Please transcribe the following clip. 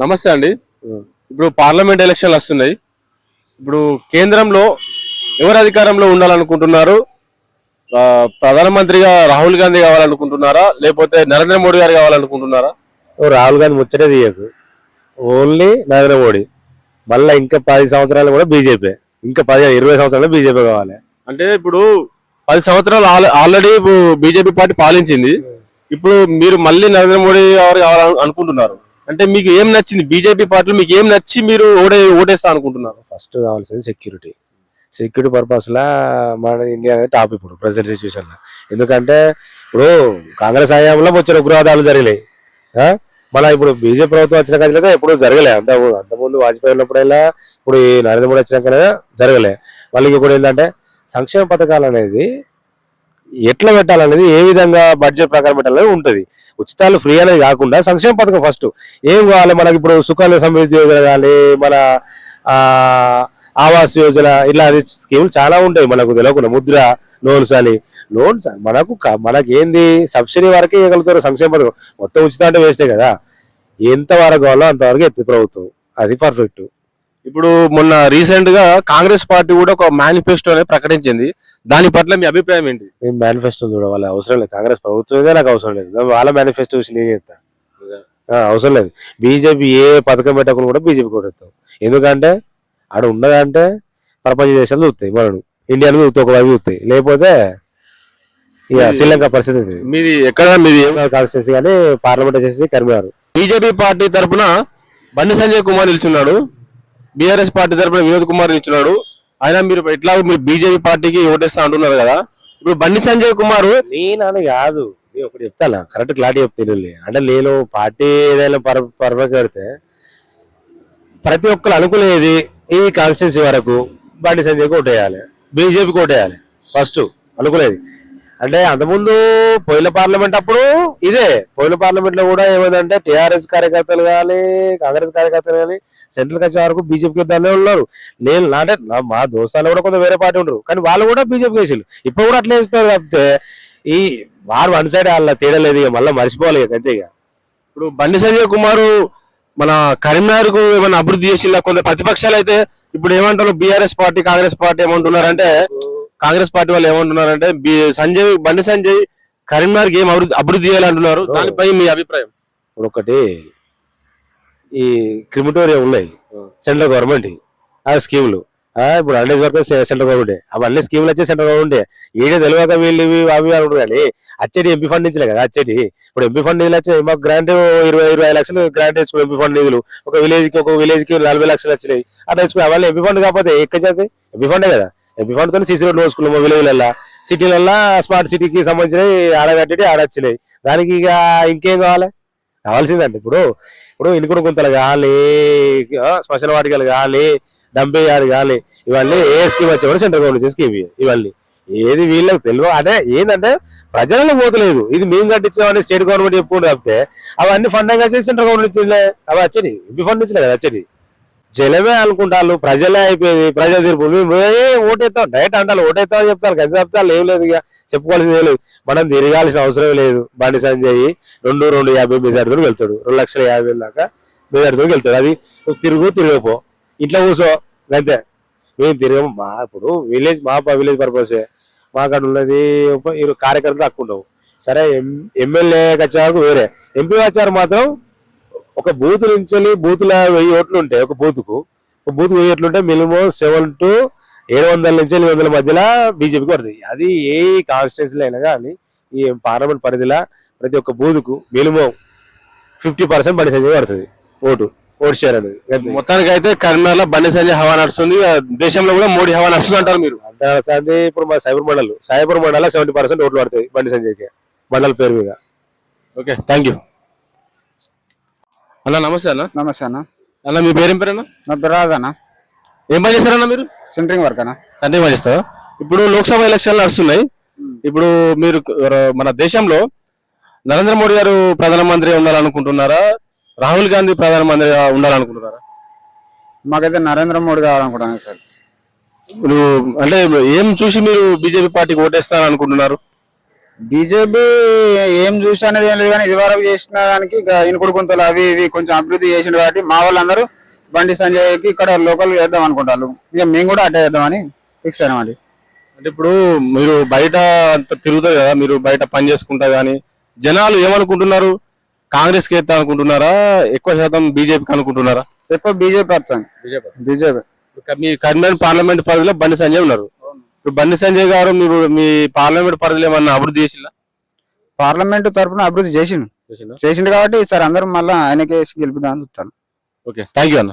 నమస్తే అండి. ఇప్పుడు పార్లమెంట్ ఎలక్షన్లు వస్తున్నాయి. ఇప్పుడు కేంద్రంలో ఎవరు అధికారంలో ఉండాలనుకుంటున్నారు? ప్రధానమంత్రిగా రాహుల్ గాంధీ కావాలనుకుంటున్నారా? లేకపోతే నరేంద్ర మోడీ గారు కావాలనుకుంటున్నారా? రాహుల్ గాంధీ ముచ్చటే తీయకు. ఓన్లీ నరేంద్ర మోడీ. మళ్ళీ ఇంకా పది సంవత్సరాలు కూడా బీజేపీ. ఇంకా పది ఇరవై సంవత్సరాలు బీజేపీ కావాలి. అంటే ఇప్పుడు పది సంవత్సరాలు ఆల్- ఆల్రెడీ బీజేపీ పార్టీ పాలించింది. ఇప్పుడు మీరు మళ్ళీ నరేంద్ర మోడీ గారు కావాలని అనుకుంటున్నారు. అంటే మీకు ఏం నచ్చింది? బీజేపీ పార్టీలో మీకు ఏం నచ్చి మీరు ఓడే ఓటేస్తా అనుకుంటున్నారు? ఫస్ట్ కావాల్సింది సెక్యూరిటీ. సెక్యూరిటీ పర్పస్ లా మన ఇండియా అనేది టాప్ ఇప్పుడు ప్రెసెంట్ సిచ్యువేషన్లో. ఎందుకంటే ఇప్పుడు కాంగ్రెస్ హయాంలో వచ్చిన ఉగ్రవాదాలు జరిగినాయి. మళ్ళీ ఇప్పుడు బీజేపీ ప్రభుత్వం వచ్చిన కానీ ఎప్పుడు జరగలే. అంత అంతకుముందు వాజ్పేయి ఉన్నప్పుడైనా ఇప్పుడు ఈ నరేంద్ర మోడీ వచ్చినాకనే జరగలే. మళ్ళీ ఇంకొకటి ఏంటంటే సంక్షేమ పథకాలు అనేది ఎట్లా పెట్టాలనేది ఏ విధంగా బడ్జెట్ ప్రకారం పెట్టాలనేది ఉంటుంది. ఉచితాలు ఫ్రీ అనేది కాకుండా సంక్షేమ పథకం ఫస్ట్ ఏం కావాలి? మనకి ఇప్పుడు సుకన్య సమృద్ధి యోజన కానీ మన ఆవాస్ యోజన ఇలా స్కీములు చాలా ఉంటాయి మనకు తెలియకుండా ముద్ర లోన్స్ అని. లోన్స్ మనకు మనకేంది? మనకి ఏంది సబ్సిడీ వరకే ఇవ్వగలుగుతారు సంక్షేమ పథకం. మొత్తం ఉచిత అంటే వేస్తే కదా. ఎంత వరకు కావాలో అంతవరకు ఎత్తి ప్రభుత్వం. అది పర్ఫెక్ట్ ఇప్పుడు మొన్న రీసెంట్గా కాంగ్రెస్ పార్టీ కూడా ఒక మేనిఫెస్టో అనేది ప్రకటించింది. దాని పట్ల మీ అభిప్రాయం ఏంటి? నేను మేనిఫెస్టో చూడవాలి అవసరం లేదు. కాంగ్రెస్ ప్రభుత్వమే నాకు అవసరం లేదు. వాళ్ళ మేనిఫెస్టో చూసి నేను చేస్తా ఆ, అవసరం లేదు. బీజేపీ ఏ పథకం పెట్టకుండా కూడా బీజేపీ కొట్టేస్తాం ఎందుకంటే ఆడ ఉన్నదంటే ప్రపంచ దేశాలు చూస్తాయి. మనం ఇండియాలో చూస్తాయి ఒక వైపు చూస్తాయి. లేకపోతే ఇక శ్రీలంక పరిస్థితి. మీది ఎక్కడ మీది కాన్స్టిట్యూన్సీ కానీ పార్లమెంట్ వచ్చేసి కరీంనగర్. బీజేపీ పార్టీ తరపున బండి సంజయ్ కుమార్ నిల్చున్నాడు. బీఆర్ఎస్ పార్టీ తరఫున వినోద్ కుమార్ నిల్చున్నాడు. ఆయన మీరు ఎట్లా మీరు బీజేపీ పార్టీకి ఓటేస్తా అంటున్నారు కదా. ఇప్పుడు బండి సంజయ్ కుమార్ నేనని కాదు. నేను ఒకటి చెప్తాను? కరెక్ట్ క్లారిటీ చెప్తాను అంటే నేను పార్టీ ఏదైనా పర పర్ఫెక్ట్ ప్రతి ఒక్కరు అనుకునేది ఈ కాన్స్టిట్యున్సీ వరకు బండి సంజయ్కి ఓటేయాలి. బీజేపీకి ఓటేయాలి. ఫస్ట్ అనుకునేది. అంటే అంతకుముందు పోయిన పార్లమెంట్ అప్పుడు ఇదే. పోయిన పార్లమెంట్లో కూడా ఏమైందంటే టిఆర్ఎస్ కార్యకర్తలు కానీ కాంగ్రెస్ కార్యకర్తలు కానీ సెంట్రల్ వచ్చే వరకు బీజేపీకి దాన్ని ఉన్నారు. నేను అంటే మా దోస్తాలు కూడా కొంత వేరే పార్టీ ఉండరు. కానీ వాళ్ళు కూడా బీజేపీకి వేసారు ఇప్పుడు కూడా అట్లే వేస్తున్నారు కాకపోతే ఈ వారు వన్ సైడ్ వాళ్ళ తేడా లేదు ఇక. మళ్ళీ మర్చిపోవాలి ఇక. అంతే ఇక. ఇప్పుడు బండి సంజయ్ కుమార్ మన కరీంనగర్కు ఏమైనా అభివృద్ధి చేసిందా కొంత ప్రతిపక్షాలు అయితే ఇప్పుడు ఏమంటారు? బీఆర్ఎస్ పార్టీ కాంగ్రెస్ పార్టీ ఏమంటున్నారంటే కాంగ్రెస్ పార్టీ వాళ్ళు ఏమంటున్నారంటే సంజయ్ బండి సంజయ్ కరీంనగర్ ఏం అభివృద్ధి అభివృద్ధి చేయాలంటున్నారు. దానిపై మీ అభిప్రాయం? ఇప్పుడు ఒకటి ఈ క్రిమిటోరియా ఉన్నాయి. సెంట్రల్ గవర్నమెంట్ ఆ స్కీములు. ఇప్పుడు హండ్రెడ్ వరకు సెంట్రల్ గవర్నమెంట్. అవన్నీ స్కీములు వచ్చే సెంట్రల్ గవర్నమెంట్. ఈడే తెలియక వీళ్ళు అవి అని ఉంటారు కానీ అచ్చడి ఎంపీ ఫండ్ నుంచిలే కదా అచ్చడి ఇప్పుడు ఎంపీ ఫండ్ నిధులు వచ్చాయి మాకు గ్రాంట్ ఇరవై ఇరవై ఐదు లక్షలు గ్రాంట్ వేసుకుని ఎంపీ ఫండ్ నిధులు. ఒక విలేజ్కి ఒక విలేజ్కి నలభై లక్షలు వచ్చినాయి. అట్లా వేసుకుని అవన్నీ ఎంపీ ఫండ్ కాకపోతే ఎక్కడ చేస్తాయి? ఎంపీ ఫండే కదా. ఎంపీ ఫండ్తో సీసీ రోడ్ వేసుకున్నాం విలేజ్లల్లా సిటీలల్లా స్మార్ట్ సిటీకి సంబంధించినవి ఆడగట్టి ఆడొచ్చినాయి. దానికి ఇక ఇంకేం కావాలి? కావాల్సిందండి. ఇప్పుడు ఇప్పుడు ఇనుకుడు గుంతలు కానీ స్పెషల్ శ్మశాన వాటికలు కానీ డంపే యార్డ్ కానీ ఇవన్నీ ఏ స్కీమ్ వచ్చేవాడు సెంట్రల్ గవర్నమెంట్ స్కీమ్ ఇవన్నీ. ఏది వీళ్ళకి తెలియదు. అంటే ఏంటంటే ప్రజలలో పోతలేదు. ఇది మేము కట్టించామని స్టేట్ గవర్నమెంట్ చెప్పుకుంటే తప్పితే అవన్నీ ఫండంగా చేసి సెంట్రల్ గవర్నమెంట్ ఇచ్చిందే అవి వచ్చేది. ఎంపీ ఫండ్ ఇచ్చిలే కదా వచ్చేది. జనమే అనుకుంటారు ప్రజలే అయిపోయింది ప్రజల తీర్పు. మేము ఏ ఓటేస్తాం డైరెక్ట్ అంటారు ఓటేస్తాం అని చెప్తారు కదా చెప్తారు ఏం లేదు ఇక. చెప్పుకోవాల్సింది లేదు. మనం తిరగాల్సిన అవసరం లేదు. బండి సంజయ్ రెండు రెండు యాభై మెజార్టీతో వెళ్తాడు రెండు లక్షల యాభై వేల దాకా మెజార్టీతో వెళ్తాడు అది తిరుగు తిరగపో. ఇంట్లో కూర్చో. అంతే మేము తిరగము. మా ఇప్పుడు విలేజ్ మా విలేజ్ పర్పసే. మాకాడ ఉన్నది కార్యకర్తలు తక్కువ ఉండవు. సరే ఎమ్మెల్యే వచ్చేవారు వేరే. ఎంపీ వచ్చారు మాత్రం ఒక బూత్ నుంచి బూతుల వెయ్యి ఓట్లు ఉంటాయి ఒక బూత్కు ఒక బూత్ వెయ్యి ఓట్లు ఉంటే మినిమం సెవెన్ టు ఏడు వందల నుంచి ఎనిమిది వందల మధ్యలో బీజేపీకి పడుతుంది అది ఏ కాన్స్టిట్యున్సీలో అయినా కానీ ఈ పార్లమెంట్ పరిధిలో ప్రతి ఒక్క బూత్కు minimum fifty percent Bandi Sanjay పడుతుంది ఓటు ఓటు షేర్ అనేది. మొత్తానికి అయితే కరీంనగర్లో బండి సంజయ్ హవా నడుస్తుంది. దేశంలో కూడా మోడీ హవా నడుస్తుంది అంటారు మీరు. అంతే ఇప్పుడు మా సైబర్ మండల్ సైబర్ మండల సెవెంటీ పర్సెంట్ ఓట్లు పడతాయి బండి సంజయ్కి మండల పేరు మీద. ఓకే థ్యాంక్ యూ అన్న నమస్తే అన్న. నమస్తే అన్న. అన్న మీ పేరేం పేరన్నా? నా పేరు రాజు అన్న. ఏం పని చేస్తారన్న మీరు? సెంటరింగ్ వర్క్ అన్న. సండే పని చేస్తారా? ఇప్పుడు లోక్సభ ఎలక్షన్లు నడుస్తున్నాయి. ఇప్పుడు మీరు మన దేశంలో నరేంద్ర మోడీ గారు ప్రధానమంత్రి ఉండాలనుకుంటున్నారా? రాహుల్ గాంధీ ప్రధానమంత్రి ఉండాలనుకుంటున్నారా? మాకైతే నరేంద్ర మోడీ కావాలనుకుంటున్నాను సార్. ఇప్పుడు అంటే ఏం చూసి మీరు బీజేపీ పార్టీకి ఓటేస్తారని అనుకుంటున్నారు బీజేపీ ఏం చూసి అనేది ఏం లేదు కానీ ఇది వరకు చేసిన దానికి ఇనుకుడు గుంతలు అవి ఇవి కొంచెం అభివృద్ధి చేసిండు కాబట్టి మా వాళ్ళందరూ బండి సంజయ్కి ఇక్కడ లోకల్ చేద్దాం అనుకుంటారు. ఇక మేము కూడా అట్టే చేద్దామని ఫిక్స్ అయినామండి అంటే ఇప్పుడు మీరు బయట అంత తిరుగుతారు కదా మీరు బయట పని చేసుకుంటా గానీ జనాలు ఏమనుకుంటున్నారు? కాంగ్రెస్కి ఎత్తా అనుకుంటున్నారా? ఎక్కువ శాతం బీజేపీకి అనుకుంటున్నారా? ఎక్కువ బీజేపీ వస్తుంది బీజేపీ. మీ కరీంనగర్ పార్లమెంట్ పరిధిలో బండి సంజయ్ ఉన్నారు. బండి సంజయ్ గారు మీరు మీ పార్లమెంట్ పరిధిలో ఏమన్నా అభివృద్ధి చేసిందా పార్లమెంట్ తరపున అభివృద్ధి చేసిండు. చేసిండు? కాబట్టి ఈసారి అందరూ మళ్ళీ ఆయనకే గెలుపుదామని చూస్తాను. ఓకే థ్యాంక్ యూ అన్న